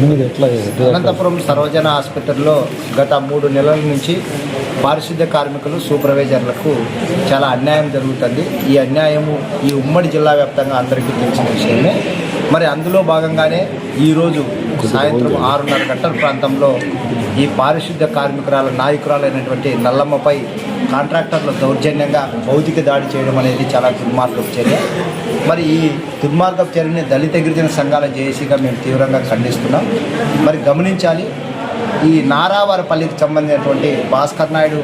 ఎట్లా అనంతపురం సర్వజన ఆసుపత్రిలో గత మూడు నెలల నుంచి పారిశుద్ధ్య కార్మికులు సూపర్వైజర్లకు చాలా అన్యాయం జరుగుతుంది. ఈ అన్యాయము ఈ ఉమ్మడి జిల్లా వ్యాప్తంగా అందరికీ తెలిసిన విషయమే. మరి అందులో భాగంగానే ఈరోజు సాయంత్రం ఆరున్నర గంటల ప్రాంతంలో ఈ పారిశుద్ధ్య కార్మికురాల నాయకురాలైనటువంటి నల్లమ్మపై కాంట్రాక్టర్ల దౌర్జన్యంగా భౌతిక దాడి చేయడం అనేది చాలా దుర్మార్గం చర్య. మరి ఈ దుర్మార్గం చర్యని దళిత గిరిజన సంఘాల జేఏసీగా మేము తీవ్రంగా ఖండిస్తున్నాం. మరి గమనించాలి ఈ నారావారపల్లికి సంబంధించినటువంటి భాస్కర్ నాయుడు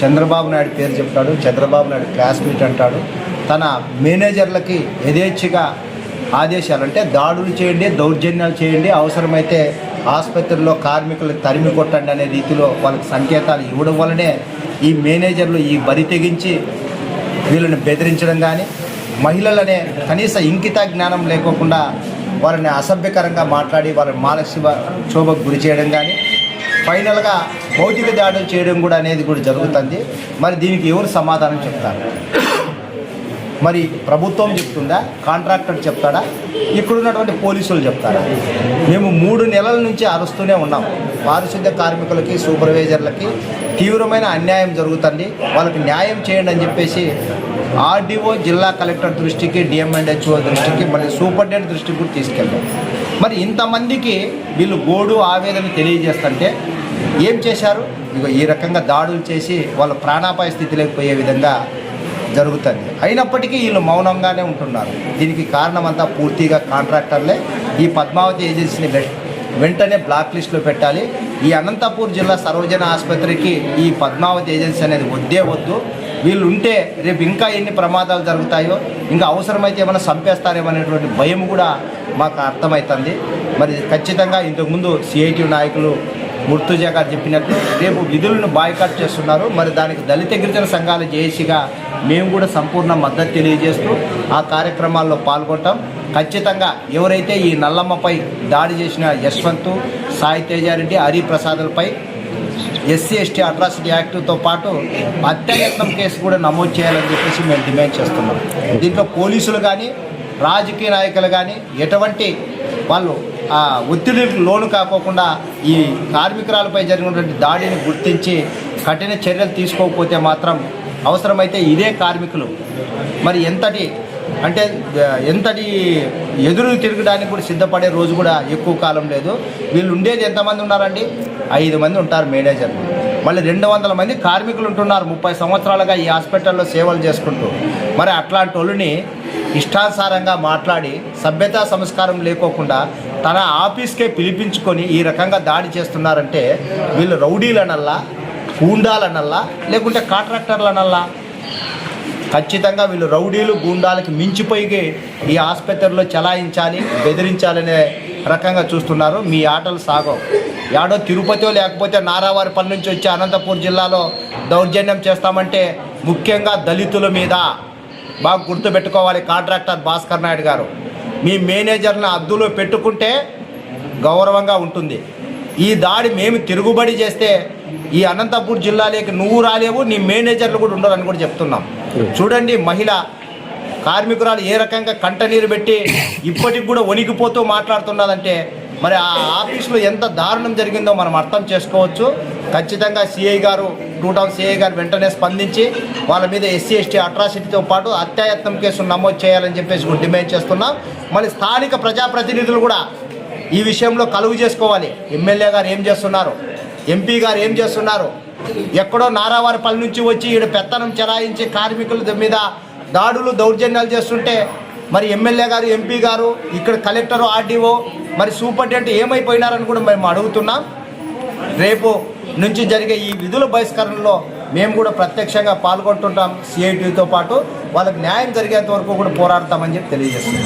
చంద్రబాబు నాయుడు పేరు చెప్తాడు చంద్రబాబు నాయుడు క్లాస్మేట్ అంటాడు. తన మేనేజర్లకి యథేచ్ఛగా ఆదేశాలు అంటే దాడులు చేయండి దౌర్జన్యాలు చేయండి అవసరమైతే ఆసుపత్రిలో కార్మికులు తరిమి కొట్టండి అనే రీతిలో వాళ్ళకి సంకేతాలు ఇవ్వడం వల్లనే ఈ మేనేజర్లు ఈ బరి తెగించి వీళ్ళని బెదిరించడం కానీ మహిళలనే కనీస ఇంకిత జ్ఞానం లేకోకుండా వారిని అసభ్యకరంగా మాట్లాడి వారిని మానసిక క్షోభకు గురి చేయడం కానీ ఫైనల్గా భౌతిక దాడులు చేయడం కూడా అనేది కూడా జరుగుతుంది. మరి దీనికి ఎవరు సమాధానం చెప్తారు? మరి ప్రభుత్వం చెప్తుందా? కాంట్రాక్టర్ చెప్తాడా? ఇక్కడున్నటువంటి పోలీసులు చెప్తారా? మేము మూడు నెలల నుంచి అరుస్తూనే ఉన్నాం. పారిశుద్ధ్య కార్మికులకి సూపర్వైజర్లకి తీవ్రమైన అన్యాయం జరుగుతుంది. వాళ్ళకి న్యాయం చేయండి అని చెప్పేసి ఆర్డీఓ జిల్లా కలెక్టర్ దృష్టికి డిఎంఎండ్హెచ్ఓ దృష్టికి మరి సూపరింటెండెంట్ దృష్టికి కూడా తీసుకెళ్ళాం మరి ఇంతమందికి వీళ్ళు గోడు ఆవేదన తెలియజేస్తుంటే ఏం చేశారు? ఇక ఈ రకంగా దాడులు చేసి వాళ్ళ ప్రాణాపాయ స్థితిలోకి పోయే విధంగా జరుగుతుంది. అయినప్పటికీ వీళ్ళు మౌనంగానే ఉంటున్నారు. దీనికి కారణమంతా పూర్తిగా కాంట్రాక్టర్లే. ఈ పద్మావతి ఏజెన్సీని వె- వెంటనే బ్లాక్ లిస్ట్లో పెట్టాలి. ఈ అనంతపూర్ జిల్లా సర్వజన ఆసుపత్రికి ఈ పద్మావతి ఏజెన్సీ అనేది వద్దే వద్దు. వీళ్ళు ఉంటే రేపు ఇంకా ఎన్ని ప్రమాదాలు జరుగుతాయో ఇంకా అవసరమైతే ఏమైనా చంపేస్తారేమో అనేటువంటి భయం కూడా మాకు అర్థమవుతుంది మరి ఖచ్చితంగా ఇంతకుముందు సిఐటి నాయకులు ముర్తుజా గారు చెప్పినట్లు రేపు విధులను బాయ్కాట్ చేస్తున్నారు. మరి దానికి దళిత గిరిజన సంఘాల జేఏసీగా మేము కూడా సంపూర్ణ మద్దతు తెలియజేస్తూ ఆ కార్యక్రమాల్లో పాల్గొంటాం. ఖచ్చితంగా ఎవరైతే ఈ నల్లమ్మపై దాడి చేసిన యశ్వంత్ సాయి తేజారెడ్డి హరిప్రసాదులపై ఎస్సీ ఎస్టీ అట్రాసిటీ యాక్ట్తో పాటు హత్యాయత్నం కేసు కూడా నమోదు చేయాలని చెప్పేసి మేము డిమాండ్ చేస్తున్నాం. దీంట్లో పోలీసులు కానీ రాజకీయ నాయకులు కానీ ఎటువంటి వాళ్ళు ఒత్తిడికి లోను కాకోకుండా ఈ కార్మికురాలపై జరిగినటువంటి దాడిని గుర్తించి కఠిన చర్యలు తీసుకోకపోతే మాత్రం అవసరమైతే ఇదే కార్మికులు. మరి ఎంతటి అంటే ఎంతటి ఎదురు తిరగడానికి కూడా సిద్ధపడే రోజు కూడా ఎక్కువ కాలం లేదు. వీళ్ళు ఉండేది ఎంతమంది ఉన్నారండి? ఐదు మంది ఉంటారు మేనేజర్లు. మళ్ళీ రెండు వందల మంది కార్మికులు ఉంటున్నారు ముప్పై సంవత్సరాలుగా ఈ హాస్పిటల్లో సేవలు చేసుకుంటూ. మరి అట్లాంటి వాళ్ళని ఇష్టానుసారంగా మాట్లాడి సభ్యతా సంస్కారం లేకోకుండా తన ఆఫీస్కే పిలిపించుకొని ఈ రకంగా దాడి చేస్తున్నారంటే వీళ్ళు రౌడీలనల్లా హూండాలనల్లా లేకుంటే కాంట్రాక్టర్లనల్లా ఖచ్చితంగా వీళ్ళు రౌడీలు గూండాలకి మించిపోయి ఈ ఆసుపత్రిలో చలాయించాలి బెదిరించాలనే రకంగా చూస్తున్నారు. మీ ఆటలు సాగవు. యాడో తిరుపతిలో లేకపోతే నారావారిపల్లి నుంచి వచ్చి అనంతపూర్ జిల్లాలో దౌర్జన్యం చేస్తామంటే ముఖ్యంగా దళితుల మీద బాగా గుర్తుపెట్టుకోవాలి కాంట్రాక్టర్ భాస్కర్ నాయుడు గారు. మీ మేనేజర్ని అద్దులో పెట్టుకుంటే గౌరవంగా ఉంటుంది. ఈ దాడి మేము తిరుగుబడి చేస్తే ఈ అనంతపూర్ జిల్లాలోకి నువ్వు రాలేవు నీ మేనేజర్లు కూడా ఉండరు అని కూడా చెప్తున్నాం. చూడండి మహిళ కార్మికురాలు ఏ రకంగా కంటనీరు పెట్టి ఇప్పటికి కూడా వణికిపోతూ మాట్లాడుతున్నదంటే మరి ఆ ఆఫీసులో ఎంత దారుణం జరిగిందో మనం అర్థం చేసుకోవచ్చు. ఖచ్చితంగా సిఐ గారు టూ టౌన్ సిఐ గారు వెంటనే స్పందించి వాళ్ళ మీద ఎస్సీ ఎస్టీ అట్రాసిటీతో పాటు అత్యాయత్నం కేసును నమోదు చేయాలని చెప్పేసి కూడా డిమాండ్ చేస్తున్నాం. మళ్ళీ స్థానిక ప్రజాప్రతినిధులు కూడా ఈ విషయంలో కలుగు చేసుకోవాలి. ఎమ్మెల్యే గారు ఏం చేస్తున్నారు? ఎంపీ గారు ఏం చేస్తున్నారు? ఎక్కడో నారావారిపల్లి నుంచి వచ్చి ఈడ పెత్తనం చెలాయించి కార్మికుల మీద దాడులు దౌర్జన్యాలు చేస్తుంటే మరి ఎమ్మెల్యే గారు ఎంపీ గారు ఇక్కడ కలెక్టర్ ఆర్డీఓ మరి సూపరింటెండెంట్ ఏమైపోయినారని కూడా మేము అడుగుతున్నాం. రేపు నుంచి జరిగే ఈ విధుల బహిష్కరణలో మేము కూడా ప్రత్యక్షంగా పాల్గొంటుంటాం. సిఐటితో పాటు వాళ్ళకి న్యాయం జరిగేంత వరకు కూడా పోరాడతామని చెప్పి తెలియజేస్తున్నాం.